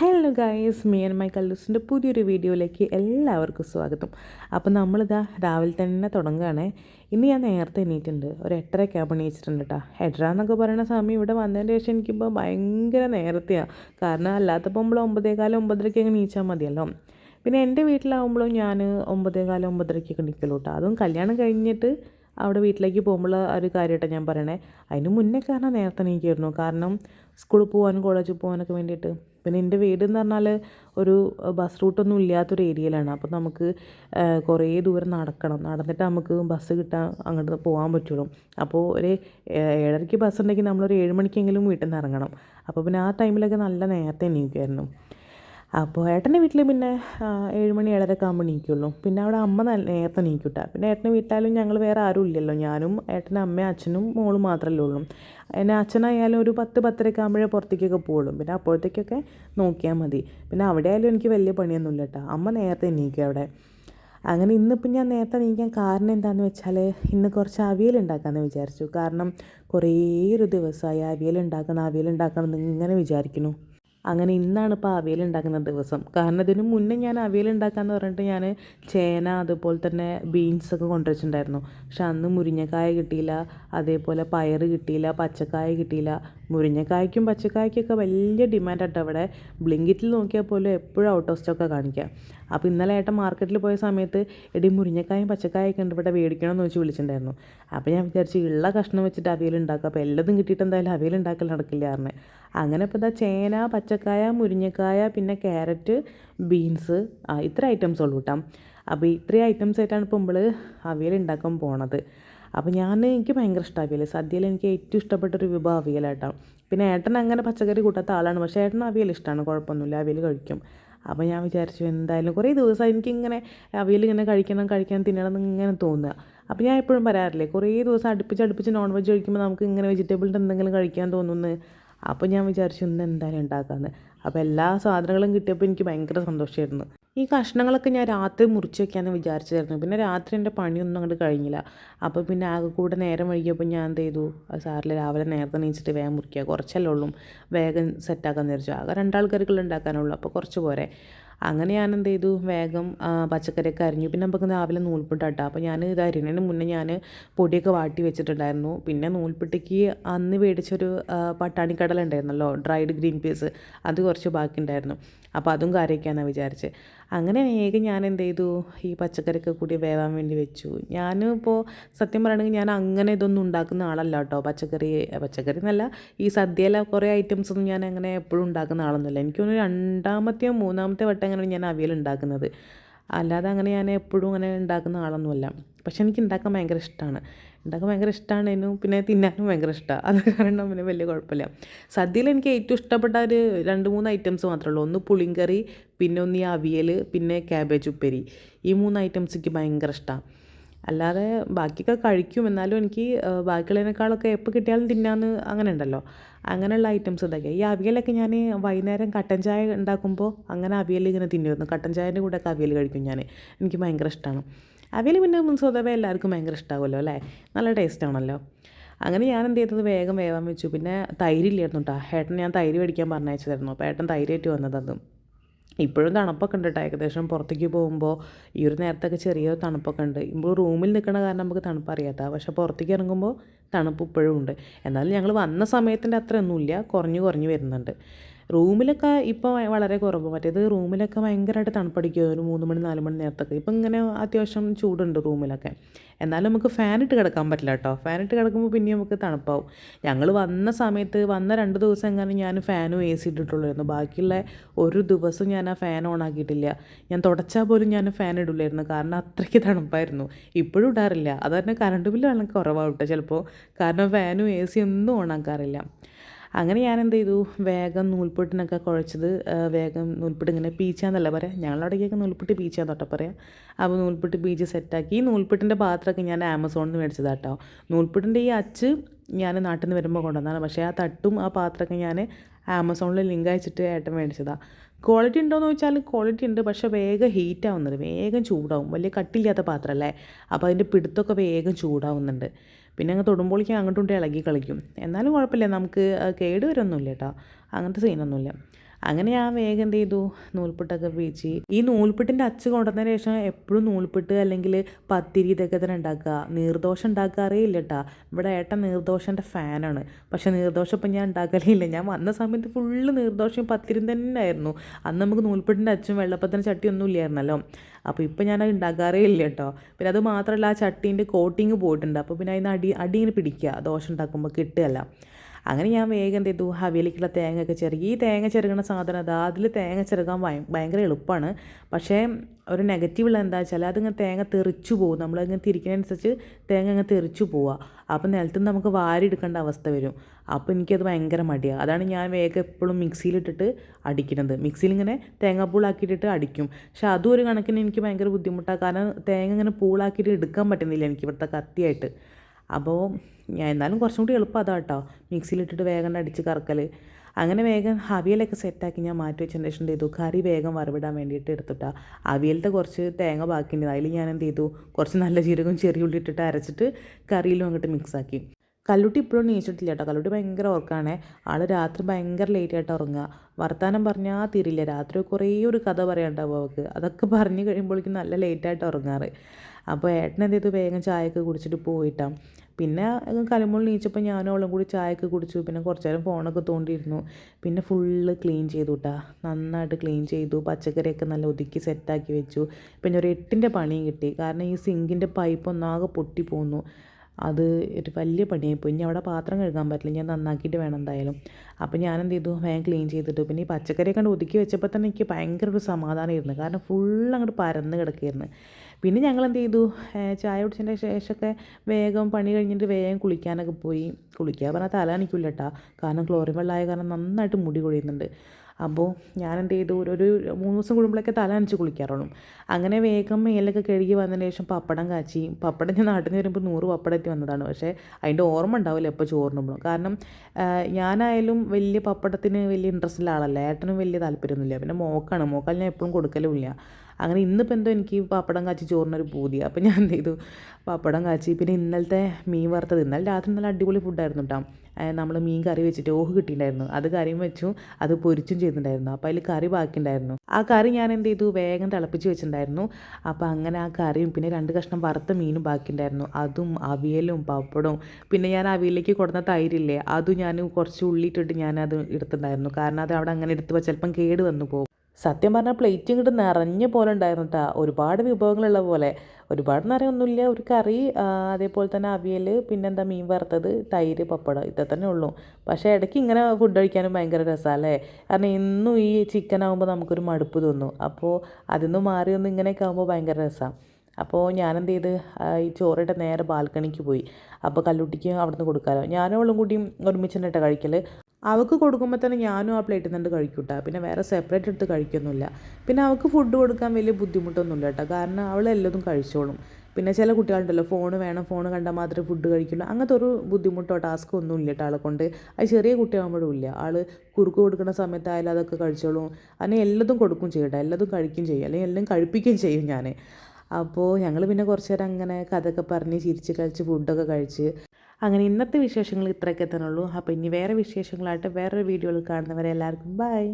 Hello guys me and my കല്ലൂസിന്റെ പുതിയൊരു വീഡിയോയിലേക്ക് എല്ലാവർക്കും സ്വാഗതം. അപ്പോൾ നമ്മളിതാ രാവിലെ തന്നെ തുടങ്ങുകയാണ്. ഇന്ന് ഞാൻ നേരത്തെ എണീറ്റുണ്ട് ഒരു എട്ടരയ്ക്ക് ആകുമ്പോൾ എണീച്ചിട്ടുണ്ട് കേട്ടോ എട്ടര എന്നൊക്കെ പറയുന്ന സമയം ഇവിടെ വന്നതിന് ശേഷം എനിക്കിപ്പോൾ ഭയങ്കര നേരത്തെയാണ് കാരണം അല്ലാത്തപ്പോൾ നമ്മൾ ഒമ്പതേകാലം ഒമ്പതരയ്ക്ക് അങ്ങ് എണീച്ചാൽ മതിയല്ലോ. പിന്നെ എന്റെ വീട്ടിലാവുമ്പോഴും ഞാൻ ഒമ്പതേകാലം ഒമ്പതരയ്ക്കൊക്കെ നിൽക്കലോ കേട്ടോ അതും കല്യാണം കഴിഞ്ഞിട്ട് അവിടെ വീട്ടിലേക്ക് പോകുമ്പോൾ ഒരു കാര്യമായിട്ടാണ് ഞാൻ പറയണേ. അതിന് മുന്നേ കാരണം നേരത്തെ എനിക്കായിരുന്നു കാരണം സ്കൂളിൽ പോകാനും കോളേജിൽ പോകാനൊക്കെ വേണ്ടിയിട്ട് പിന്നെ എന്റെ വീട് എന്ന് പറഞ്ഞാൽ ഒരു ബസ് റൂട്ടൊന്നും ഇല്ലാത്തൊരു ഏരിയയിലാണ് അപ്പോൾ നമുക്ക് കുറേ ദൂരം നടക്കണം. നടന്നിട്ട് നമുക്ക് ബസ് കിട്ടാൻ അങ്ങോട്ട് പോകാൻ പറ്റുള്ളൂ. അപ്പോൾ ഒരു ഏഴരയ്ക്ക് ബസ് ഉണ്ടെങ്കിൽ നമ്മളൊരു ഏഴ് മണിക്കെങ്കിലും വീട്ടിൽ നിന്ന് ഇറങ്ങണം അപ്പോൾ പിന്നെ ആ ടൈമിലൊക്കെ നല്ല നേരത്തെ എണീക്കുമായിരുന്നു അപ്പോൾ ഏട്ടന്റെ വീട്ടിൽ പിന്നെ ഏഴ് മണി ഏഴരയൊക്കെ ആകുമ്പോൾ നീക്കുള്ളൂ പിന്നെ അവിടെ അമ്മ നേരത്തെ നീക്കൂട്ട പിന്നെ ഏട്ടന്റെ വീട്ടിലായാലും ഞങ്ങൾ വേറെ ആരും ഇല്ലല്ലോ. ഞാനും ഏട്ടന്റെ അമ്മയും അച്ഛനും മോളും മാത്രമല്ലേ ഉള്ളൂ. എന്നെ അച്ഛനായാലും ഒരു പത്ത് പത്തരയൊക്കെ ആകുമ്പോഴേ പുറത്തേക്കൊക്കെ പോകുള്ളൂ പിന്നെ അപ്പോഴത്തേക്കൊക്കെ നോക്കിയാൽ മതി. പിന്നെ അവിടെ ആയാലും എനിക്ക് വലിയ പണിയൊന്നുമില്ല കേട്ടോ അമ്മ നേരത്തെ നീക്കും അവിടെ. അങ്ങനെ ഇന്നിപ്പം ഞാൻ നേരത്തെ നീക്കാൻ കാരണം എന്താണെന്ന് വെച്ചാൽ ഇന്ന് കുറച്ച് അവിയൽ ഉണ്ടാക്കാമെന്ന് വിചാരിച്ചു. കാരണം കുറേ ഒരു ദിവസമായി അവിയൽ ഉണ്ടാക്കണം അവിയൽ ഉണ്ടാക്കണം എന്ന് ഇങ്ങനെ വിചാരിക്കുന്നു. അങ്ങനെ ഇന്നാണ് ഇപ്പോൾ അവിയൽ ഉണ്ടാക്കുന്ന ദിവസം. കാരണം ഇതിന് മുന്നേ ഞാൻ അവിയൽ ഉണ്ടാക്കാമെന്ന് പറഞ്ഞിട്ട് ഞാൻ ചേന അതുപോലെ തന്നെ ബീൻസൊക്കെ കൊണ്ടുവച്ചിട്ടുണ്ടായിരുന്നു. പക്ഷെ അന്ന് മുരിങ്ങക്കായ കിട്ടിയില്ല അതേപോലെ പയർ കിട്ടിയില്ല പച്ചക്കായ കിട്ടിയില്ല. മുരിങ്ങക്കായ്ക്കും പച്ചക്കായ്ക്കൊക്കെ വലിയ ഡിമാൻഡാട്ടോ അവിടെ. ബ്ലിങ്കിറ്റിൽ നോക്കിയാൽ പോലും എപ്പോഴും ഔട്ട് ഓഫ് സ്റ്റോക്കെ കാണിക്കുക. അപ്പോൾ ഇന്നലെ ഏട്ടൻ മാർക്കറ്റിൽ പോയ സമയത്ത് എടി മുരിങ്ങക്കായും പച്ചക്കായൊക്കെ ഉണ്ട് ഇവിടെ മേടിക്കണമെന്ന് വെച്ച് വിളിച്ചിട്ടുണ്ടായിരുന്നു. അപ്പോൾ ഞാൻ വിചാരിച്ചു ഉള്ള കഷ്ണം വെച്ചിട്ട് അവിയൽ ഉണ്ടാക്കുക അപ്പോൾ എല്ലാതും കിട്ടിയിട്ട് എന്തായാലും അവിയൽ ഉണ്ടാക്കൽ നടക്കില്ല പറഞ്ഞ്. അങ്ങനെ ഇപ്പോൾ ഇതാ ചേന പച്ചക്കായ മുരിങ്ങക്കായ പിന്നെ ക്യാരറ്റ് ബീൻസ് ഇത്ര ഐറ്റംസ് ഉള്ളൂ കേട്ടോ അപ്പോൾ ഇത്രയും ഐറ്റംസ് ആയിട്ടാണ് ഇപ്പോൾ നമ്മൾ അവിയൽ ഉണ്ടാക്കാൻ പോണത്. അപ്പോൾ ഞാൻ എനിക്ക് ഭയങ്കര അവിയൽ സദ്യയിൽ എനിക്ക് ഏറ്റവും ഇഷ്ടപ്പെട്ടൊരു വിഭവം അവിയലായിട്ടാണ് പിന്നെ ഏട്ടൻ അങ്ങനെ പച്ചക്കറി കൂട്ടാത്ത ആളാണ്. പക്ഷേ ഏട്ടൻ അവിയൽ ഇഷ്ടമാണ് കുഴപ്പമൊന്നുമില്ല. അവിയൽ കഴിക്കും. അപ്പോൾ ഞാൻ വിചാരിച്ചു എന്തായാലും കുറേ ദിവസം എനിക്കിങ്ങനെ അവിയൽ ഇങ്ങനെ കഴിക്കണം കഴിക്കണം തിന്നണം ഇങ്ങനെ തോന്നുക. അപ്പോൾ ഞാൻ എപ്പോഴും പറയാറില്ലേ കുറേ ദിവസം അടുപ്പിച്ച് അടുപ്പിച്ച് നോൺ വെജ് കഴിക്കുമ്പോൾ നമുക്ക് ഇങ്ങനെ വെജിറ്റബിളിന്റെ എന്തെങ്കിലും കഴിക്കാൻ തോന്നുന്നു അപ്പോൾ ഞാൻ വിചാരിച്ചു ഇന്ന് എന്തായാലും ഉണ്ടാക്കാമെന്ന്. അപ്പോൾ എല്ലാ സാധനങ്ങളും കിട്ടിയപ്പോൾ എനിക്ക് ഭയങ്കര സന്തോഷമായിരുന്നു. ഈ കഷ്ണങ്ങളൊക്കെ ഞാൻ രാത്രി മുറിച്ച് വെക്കാമെന്ന് വിചാരിച്ചായിരുന്നു പിന്നെ രാത്രി എന്റെ പണിയൊന്നും അങ്ങോട്ട് കഴിഞ്ഞില്ല. അപ്പോൾ പിന്നെ ആകെ കൂടെ നേരം വൈകിയപ്പോൾ ഞാൻ എന്ത് ചെയ്തു? സാറിൽ രാവിലെ നേരത്തെ നീച്ചിട്ട് വേഗം മുറിക്കുക. കുറച്ചല്ലേ ഉള്ളൂ. വേഗം സെറ്റാക്കാൻ വിചാരിച്ചു. ആകെ രണ്ടാൾക്കാർക്കുള്ള ഉണ്ടാക്കാനുള്ളൂ. അപ്പോൾ കുറച്ച് പോരെ. അങ്ങനെ ഞാൻ എന്ത് ചെയ്തു? വേഗം പച്ചക്കറിയൊക്കെ അരിഞ്ഞു. പിന്നെ നമുക്ക് രാവിലെ നൂൽപുട്ടാട്ടോ അപ്പോൾ ഞാൻ ഇത് അരിഞ്ഞതിന് മുന്നേ ഞാൻ പൊടിയൊക്കെ വാട്ടി വെച്ചിട്ടുണ്ടായിരുന്നു. പിന്നെ നൂൽപ്പിട്ടിക്ക് അന്ന് മേടിച്ചൊരു പട്ടാണിക്കടല ഉണ്ടായിരുന്നല്ലോ. ഡ്രൈഡ് ഗ്രീൻ പീസ് അത് കുറച്ച് ബാക്കി ഉണ്ടായിരുന്നു അപ്പോൾ അതും കറിയൊക്കെയാണെന്ന് വിചാരിച്ച്. അങ്ങനെ വേഗം ഞാൻ എന്ത് ചെയ്തു? ഈ പച്ചക്കറിയൊക്കെ കൂടി വേവാൻ വേണ്ടി വെച്ചു. ഞാനിപ്പോൾ സത്യം പറയുകയാണെങ്കിൽ ഞാൻ അങ്ങനെ ഇതൊന്നും ഉണ്ടാക്കുന്ന ആളല്ല കേട്ടോ. പച്ചക്കറി പച്ചക്കറി എന്നല്ല ഈ സദ്യയിലെ കുറേ ഐറ്റംസ് ഒന്നും ഞാൻ അങ്ങനെ എപ്പോഴും ഉണ്ടാക്കുന്ന ആളൊന്നുമല്ല. എനിക്കൊന്ന് രണ്ടാമത്തെയോ മൂന്നാമത്തെ വട്ടം അങ്ങനെ ഞാൻ അവിയൽ ഉണ്ടാക്കുന്നത്. അല്ലാതെ അങ്ങനെ ഞാൻ എപ്പോഴും അങ്ങനെ ഉണ്ടാക്കുന്ന ആളൊന്നുമല്ല. പക്ഷെ എനിക്ക് ഉണ്ടാക്കാൻ ഭയങ്കര ഇഷ്ടമാണ് ഉണ്ടാക്കാൻ ഭയങ്കര ഇഷ്ടമാണേനു പിന്നെ തിന്നാനും ഭയങ്കര ഇഷ്ടമാണ് അത് കാരണം പിന്നെ വലിയ കുഴപ്പമില്ല. സദ്യയിൽ എനിക്ക് ഏറ്റവും ഇഷ്ടപ്പെട്ട ഒരു രണ്ട് മൂന്ന് ഐറ്റംസ് മാത്രമേ ഉള്ളൂ. ഒന്ന് പുളിങ്കറി പിന്നെ ഒന്ന് ഈ അവിയൽ പിന്നെ ക്യാബേജ് ഉപ്പേരി. ഈ മൂന്ന് ഐറ്റംസ് എനിക്ക് ഭയങ്കര ഇഷ്ടമാണ് അല്ലാതെ ബാക്കിയൊക്കെ കഴിക്കും. എന്നാലും എനിക്ക് ബാക്കിയുള്ളതിനേക്കാളൊക്കെ എപ്പോൾ കിട്ടിയാലും തിന്നാന്ന് അങ്ങനെ ഉണ്ടല്ലോ. അങ്ങനെയുള്ള ഐറ്റംസ് ഉണ്ടാക്കി ഈ അവിയലൊക്കെ ഞാൻ വൈകുന്നേരം കട്ടൻ ചായ ഉണ്ടാക്കുമ്പോൾ അങ്ങനെ അവിയൽ ഇങ്ങനെ തിന്നുമായിരുന്നു കട്ടൻ ചായന്റെ ഒക്കെ അവിയൽ കഴിക്കും ഞാൻ എനിക്ക് ഭയങ്കര ഇഷ്ടമാണ് അവിയൽ പിന്നെ സ്വതവേ എല്ലാവർക്കും ഭയങ്കര ഇഷ്ടാവുമല്ലോ അല്ലേ? നല്ല ടേസ്റ്റ് ആണല്ലോ. അങ്ങനെ ഞാൻ എന്ത് ചെയ്തത്? വേഗം വേവാൻ വെച്ചു. പിന്നെ തൈരില്ലായിരുന്നു കേട്ടോ ഏട്ടൻ ഞാൻ തൈര് മേടിക്കാൻ പറഞ്ഞയച്ചതായിരുന്നു. അപ്പോൾ ഏട്ടൻ തൈരായിട്ട് വന്നതും ഇപ്പോഴും തണുപ്പൊക്കെ ഉണ്ട് കേട്ടോ ഏകദേശം പുറത്തേക്ക് പോകുമ്പോൾ ഈ ഒരു നേരത്തൊക്കെ ചെറിയ തണുപ്പൊക്കെ ഉണ്ട്. ഇപ്പോൾ റൂമിൽ നിൽക്കുന്ന കാരണം നമുക്ക് തണുപ്പ് അറിയാത്ത. പക്ഷേ പുറത്തേക്ക് ഇറങ്ങുമ്പോൾ തണുപ്പ് ഇപ്പോഴും ഉണ്ട്. എന്നാലും ഞങ്ങൾ വന്ന സമയത്തിന്റെ അത്രയൊന്നുമില്ല. കുറഞ്ഞു കുറഞ്ഞു വരുന്നുണ്ട്. റൂമിലൊക്കെ ഇപ്പോൾ വളരെ കുറവ്. മറ്റേത് റൂമിലൊക്കെ ഭയങ്കരമായിട്ട് തണുപ്പടിക്കും. ഒരു മൂന്ന് മണി നാല് മണി നേരത്തൊക്കെ. ഇപ്പം ഇങ്ങനെ അത്യാവശ്യം ചൂടുണ്ട് റൂമിലൊക്കെ. എന്നാലും നമുക്ക് ഫാനിട്ട് കിടക്കാൻ പറ്റില്ല കേട്ടോ ഫാനിട്ട് കിടക്കുമ്പോൾ പിന്നെ നമുക്ക് തണുപ്പാവും. ഞങ്ങൾ വന്ന സമയത്ത് വന്ന രണ്ട് ദിവസം എങ്ങനെ ഞാൻ ഫാനും എ സി ഇട്ടിട്ടുള്ളായിരുന്നു. ബാക്കിയുള്ള ഒരു ദിവസം ഞാൻ ആ ഫാൻ ഓൺ ആക്കിയിട്ടില്ല. ഞാൻ തുടച്ചാൽ പോലും ഞാൻ ഫാൻ ഇടില്ലായിരുന്നു കാരണം അത്രയ്ക്ക് തണുപ്പായിരുന്നു. ഇപ്പോഴും ഇടാറില്ല. അത് തന്നെ കറണ്ട് ബില്ല് വളരെ കുറവാണ് കേട്ടോ ചിലപ്പോൾ കാരണം ഫാനും എ സി ഒന്നും ഓൺ ആക്കാറില്ല. അങ്ങനെ ഞാൻ എന്ത് ചെയ്തു? വേഗം നൂൽപുട്ടിനൊക്കെ കുഴച്ചത് വേഗം നൂൽപുട്ട് ഇങ്ങനെ പീച്ചാന്നല്ല പറയാം. ഞങ്ങളവിടേക്കൊക്കെ നൂൽപുട്ട് പീച്ചാന്ന് തൊട്ടാ പറയാം. അപ്പോൾ നൂൽപുട്ട് പീച്ച് സെറ്റാക്കി. ഈ നൂൽപുട്ടിന്റെ പാത്രമൊക്കെ ഞാൻ ആമസോണിൽ നിന്ന് മേടിച്ചതാട്ടോ നൂൽപുട്ടിന്റെ ഈ അച്ച് ഞാൻ നാട്ടിൽ നിന്ന് വരുമ്പോൾ കൊണ്ടുവന്നതാണ്. പക്ഷേ ആ തട്ടും ആ പാത്രമൊക്കെ ഞാൻ ആമസോണിൽ ലിങ്ക് അയച്ചിട്ട് ഏട്ടൻ മേടിച്ചതാണ് ക്വാളിറ്റി ഉണ്ടോയെന്ന് ചോദിച്ചാൽ ക്വാളിറ്റി ഉണ്ട്. പക്ഷേ വേഗം ഹീറ്റ് ആവുന്നുണ്ട്. വേഗം ചൂടാവും. വലിയ കട്ടില്ലാത്ത പാത്രമല്ലേ അപ്പോൾ അതിന്റെ പിടുത്തൊക്കെ വേഗം ചൂടാവുന്നുണ്ട്. പിന്നെ അങ്ങ് തൊടുമ്പോഴേക്കും അങ്ങോട്ടും ഇളകി കളിക്കും. എന്നാലും കുഴപ്പമില്ല. നമുക്ക് കേടുവരൊന്നുമില്ല കേട്ടോ. അങ്ങനത്തെ സീനൊന്നുമില്ല അങ്ങനെ ഞാൻ വേഗം എന്ത് ചെയ്തു? നൂൽപുട്ടൊക്കെ വീച്ചി ഈ നൂൽപുട്ടിന്റെ അച്ച് കൊണ്ടുവന്നതിന് ശേഷം എപ്പോഴും നൂൽപുട്ട് അല്ലെങ്കിൽ പത്തിരി ഇതൊക്കെ തന്നെ ഉണ്ടാക്കുക. നീർദോശ ഉണ്ടാക്കാറേ ഇല്ല കേട്ടാ. ഇവിടെ ഏട്ടൻ നീർദോശന്റെ ഫാനാണ് പക്ഷേ നീർദോശ ഇപ്പം ഞാൻ ഉണ്ടാക്കലേ ഇല്ല ഞാൻ വന്ന സമയത്ത് ഫുള്ള് നീർദോശയും പത്തിരി തന്നെ ആയിരുന്നു. അന്ന് നമുക്ക് നൂൽപുട്ടിന്റെ അച്ചും വെള്ളപ്പത്തിന് ചട്ടിയൊന്നും ഇല്ലായിരുന്നല്ലോ. അപ്പോൾ ഇപ്പം ഞാൻ അത് ഉണ്ടാക്കാറേ ഇല്ല കേട്ടോ. പിന്നെ അത് മാത്രമല്ല ആ ചട്ടീന്റെ കോട്ടിങ് പോയിട്ടുണ്ട്. അപ്പോൾ പിന്നെ അതിന് അടി അടി ഇങ്ങനെ പിടിക്കുക. ദോശ ഉണ്ടാക്കുമ്പോൾ കിട്ടുകയല്ല. അങ്ങനെ ഞാൻ വേഗം എന്ത് ചെയ്തു? ഹവേലിക്കുള്ള തേങ്ങയൊക്കെ ചെറുകി ഈ തേങ്ങ ചെറുക്കുന്ന സാധനം അതാ അതിൽ തേങ്ങ ചെറുകാൻ ഭയങ്കര എളുപ്പമാണ് പക്ഷേ ഒരു നെഗറ്റീവുള്ള എന്താ വെച്ചാൽ അതിങ്ങനെ തേങ്ങ തെറിച്ചു പോകും. നമ്മളിങ്ങനെ തിരിക്കുന്നതനുസരിച്ച് തേങ്ങ അങ്ങ് തെറിച്ചു പോവുക അപ്പോൾ നിലത്തുനിന്ന് നമുക്ക് വാരി എടുക്കേണ്ട അവസ്ഥ വരും. അപ്പോൾ എനിക്കത് ഭയങ്കര മടിയാണ് അതാണ് ഞാൻ വേഗം എപ്പോഴും മിക്സിയിലിട്ടിട്ട് അടിക്കുന്നത് മിക്സിയിൽ ഇങ്ങനെ തേങ്ങ പൂളാക്കിയിട്ടിട്ട് അടിക്കും. പക്ഷെ അതും ഒരു കണക്കിന് എനിക്ക് ഭയങ്കര ബുദ്ധിമുട്ടാണ് കാരണം തേങ്ങ ഇങ്ങനെ പൂളാക്കിയിട്ട് എടുക്കാൻ പറ്റുന്നില്ല എനിക്ക് ഇവിടുത്തെ കത്തിയായിട്ട്. അപ്പോൾ എന്നാലും കുറച്ചും കൂടി എളുപ്പം അതാ കേട്ടോ മിക്സിയിലിട്ടിട്ട് വേഗം അടിച്ച് കറക്കൽ അങ്ങനെ വേഗം അവിയലൊക്കെ സെറ്റാക്കി ഞാൻ മാറ്റി വെച്ചതിന് ശേഷം ചെയ്തു? കറി വേഗം വറവിടാൻ വേണ്ടിയിട്ട് എടുത്തിട്ടാ അവിയലത്തെ കുറച്ച് തേങ്ങ ബാക്കിയുണ്ട്. അതിൽ ഞാൻ എന്ത് ചെയ്തു? കുറച്ച് നല്ല ജീരകവും ചെറിയ ഉള്ളി ഇട്ടിട്ട് അരച്ചിട്ട് കറിയിലും അങ്ങോട്ട് മിക്സാക്കി കല്ലുട്ടി ഇപ്പോഴും നീച്ചിട്ടില്ല കേട്ടോ കല്ലുട്ടി ഭയങ്കര ഓർക്കാണേ ആൾ രാത്രി ഭയങ്കര ലേറ്റ് ആയിട്ട് ഉറങ്ങുക. വർത്തമാനം പറഞ്ഞാൽ തീരില്ല. രാത്രി കുറേ ഒരു കഥ പറയാനുണ്ടാവും അവൾക്ക്. അതൊക്കെ പറഞ്ഞു കഴിയുമ്പോഴേക്കും നല്ല ലേറ്റായിട്ട് ഉറങ്ങാറ്. അപ്പോൾ ഏട്ടൻ എന്ത് ചെയ്തു? വേഗം ചായയൊക്കെ കുടിച്ചിട്ട് പോയിട്ടാണ് പിന്നെ കലമ്പോൾ നീച്ചപ്പോൾ ഞാനും അവളും കൂടി ചായയൊക്കെ കുടിച്ചു. പിന്നെ കുറച്ച് നേരം ഫോണൊക്കെ തോണ്ടിയിരുന്നു. പിന്നെ ഫുള്ള് ക്ലീൻ ചെയ്തു കേട്ടോ നന്നായിട്ട് ക്ലീൻ ചെയ്തു. പച്ചക്കറിയൊക്കെ നല്ല ഒതുക്കി സെറ്റാക്കി വെച്ചു. പിന്നെ ഒരു എട്ടിന്റെ പണിയും കിട്ടി. കാരണം ഈ സിങ്കിന്റെ പൈപ്പ് ഒന്നാകെ പൊട്ടി പോന്നു. അത് ഒരു വലിയ പണിയായിപ്പോയി ഇനി അവിടെ പാത്രം കഴുകാൻ പറ്റില്ല. ഞാൻ നന്നാക്കിയിട്ട് വേണം എന്തായാലും. അപ്പോൾ ഞാൻ എന്ത് ചെയ്തു? വേഗം ക്ലീൻ ചെയ്തിട്ട്. പിന്നെ ഈ പച്ചക്കറിയൊക്കെ ഒതുക്കി വെച്ചപ്പോൾ തന്നെ എനിക്ക് ഭയങ്കര ഒരു സമാധാനമായിരുന്നു കാരണം ഫുൾ അങ്ങോട്ട് പരന്ന് കിടക്കുകയായിരുന്നു. പിന്നെ ഞങ്ങൾ എന്ത് ചെയ്തു ചായ കുടിച്ചതിന്റെ ശേഷമൊക്കെ വേഗം പണി കഴിഞ്ഞിട്ട് വേഗം കുളിക്കാനൊക്കെ പോയി. കുളിക്കുക പറഞ്ഞാൽ തല നനയ്ക്കില്ല കേട്ടോ കാരണം ക്ലോറിൻ വെള്ളമായ കാരണം നന്നായിട്ട് മുടി കൊഴിയുന്നുണ്ട്. അപ്പോൾ ഞാൻ എന്ത് ചെയ്തു ഒരു ഒരു മൂന്ന് ദിവസം കൂടുമ്പോഴൊക്കെ തല അനച്ച് കുളിക്കാറുള്ളൂ. അങ്ങനെ വേഗം മേലൊക്കെ കഴുകി വന്നതിന് ശേഷം പപ്പടം കാച്ചി. പപ്പടം ഞാൻ നാട്ടിൽ നിന്ന് വരുമ്പോൾ നൂറ് പപ്പടത്തി വന്നതാണ്. പക്ഷേ അതിന്റെ ഓർമ്മ ഉണ്ടാവില്ല എപ്പോൾ ചോറിനുമ്പോഴും. കാരണം ഞാനായാലും വലിയ പപ്പടത്തിന് വലിയ ഇൻട്രസ്റ്റ് ഉള്ള ആളല്ല. ഏട്ടനും വലിയ താല്പര്യമൊന്നുമില്ല. പിന്നെ മോക്കാണ്. മോക്കാൽ ഞാൻ എപ്പോഴും കൊടുക്കലുമില്ല. അങ്ങനെ ഇന്നിപ്പോൾ എന്തോ എനിക്ക് പപ്പടം കാച്ചി ചോറിനൊരു പൂതി അപ്പോൾ ഞാൻ എന്ത് ചെയ്തു? പപ്പടം കാച്ചി പിന്നെ ഇന്നലത്തെ മീൻ വറുത്തത്. ഇന്നലെ രാത്രി നല്ല അടിപൊളി ഫുഡായിരുന്നു കേട്ടോ നമ്മൾ മീൻ കറി വെച്ചിട്ട് ഓഹ് കിട്ടിയിട്ടുണ്ടായിരുന്നു. അത് കറിയും വെച്ചു അത് പൊരിച്ചും ചെയ്തിട്ടുണ്ടായിരുന്നു. അപ്പോൾ അതിൽ കറി ബാക്കിയുണ്ടായിരുന്നു. ആ കറി ഞാൻ എന്ത് ചെയ്തു? വേഗം തിളപ്പിച്ച് വെച്ചിട്ടുണ്ടായിരുന്നു. അപ്പോൾ അങ്ങനെ ആ കറിയും പിന്നെ രണ്ട് കഷ്ണം വറുത്ത മീനും ബാക്കിയുണ്ടായിരുന്നു. അതും അവിയലും പപ്പടവും. പിന്നെ ഞാൻ അവിയലിലേക്ക് കൊടുന്ന തൈരില്ലേ അതും ഞാൻ കുറച്ച് ഉള്ളിയിട്ടിട്ട് ഞാൻ അത് എടുത്തിട്ടുണ്ടായിരുന്നു. കാരണം അത് അവിടെ അങ്ങനെ എടുത്ത് ചിലപ്പം കേട് വന്നു പോകും. സത്യം പറഞ്ഞാൽ പ്ലേറ്റ് ഇങ്ങോട്ട് നിറഞ്ഞ പോലെ ഉണ്ടായിരുന്നു കേട്ടോ ഒരുപാട് വിഭവങ്ങളുള്ള പോലെ. ഒരുപാട് നിറയൊന്നുമില്ല ഒരു കറി അതേപോലെ തന്നെ അവിയൽ പിന്നെന്താ മീൻ വറുത്തത് തൈര് പപ്പടം ഇത്ര തന്നെ ഉള്ളൂ. പക്ഷേ ഇടയ്ക്ക് ഇങ്ങനെ ഫുഡ് കഴിക്കാനും ഭയങ്കര രസമല്ലേ കാരണം ഇന്നും ഈ ചിക്കൻ ആകുമ്പോൾ നമുക്കൊരു മടുപ്പ് തോന്നും. അപ്പോൾ അതിൽ നിന്ന് മാറി ഒന്ന് ഇങ്ങനെയൊക്കെ ആകുമ്പോൾ ഭയങ്കര രസമാണ് അപ്പോൾ ഞാനെന്ത് ചെയ്ത് ഈ ചോറിട്ട് നേരെ ബാൽക്കണിക്ക് പോയി. അപ്പോൾ കല്ലുട്ടിക്ക് അവിടുന്ന് കൊടുക്കാമല്ലോ ഞാനും അവളും കൂടിയും ഒരുമിച്ച് കഴിക്കൽ അവൾക്ക് കൊടുക്കുമ്പോൾ തന്നെ ഞാനും ആ പ്ലേറ്റിൽ നിന്ന് കഴിക്കൂട്ടാ. പിന്നെ വേറെ സെപ്പറേറ്റ് എടുത്ത് കഴിക്കൊന്നുമില്ല. പിന്നെ അവൾക്ക് ഫുഡ് കൊടുക്കാൻ വലിയ ബുദ്ധിമുട്ടൊന്നുമില്ല കേട്ടോ കാരണം അവൾ എല്ലാതും കഴിച്ചോളും. പിന്നെ ചില കുട്ടികളുണ്ടല്ലോ ഫോൺ വേണം ഫോൺ കണ്ടാൽ മാത്രമേ ഫുഡ് കഴിക്കുള്ളൂ. അങ്ങനത്തെ ഒരു ബുദ്ധിമുട്ടോ ടാസ്കോ ഒന്നും ഇല്ല കേട്ടോ ആളെ കൊണ്ട്. അത് ചെറിയ കുട്ടിയാകുമ്പോഴും ഇല്ല. ആൾ കുറുക്ക് കൊടുക്കുന്ന സമയത്തായാലും അതൊക്കെ കഴിച്ചോളും. അങ്ങനെ എല്ലാതും കൊടുക്കും ചെയ്യട്ടെ എല്ലാതും കഴിക്കും ചെയ്യും. അല്ലെങ്കിൽ എല്ലാം കഴിപ്പിക്കുകയും ചെയ്യും ഞാൻ അപ്പോൾ ഞങ്ങൾ പിന്നെ കുറച്ച് നേരം അങ്ങനെ കഥയൊക്കെ പറഞ്ഞ് ചിരിച്ച് കളിച്ച് ഫുഡൊക്കെ കഴിച്ച് അങ്ങനെ ഇന്നത്തെ വിശേഷങ്ങൾ ഇത്രയൊക്കെ തന്നെ ഉള്ളൂ. അപ്പോൾ ഇനി വേറെ വിശേഷങ്ങളായിട്ട് വേറൊരു വീഡിയോയിൽ കാണുന്നവരെ എല്ലാവർക്കും ബൈ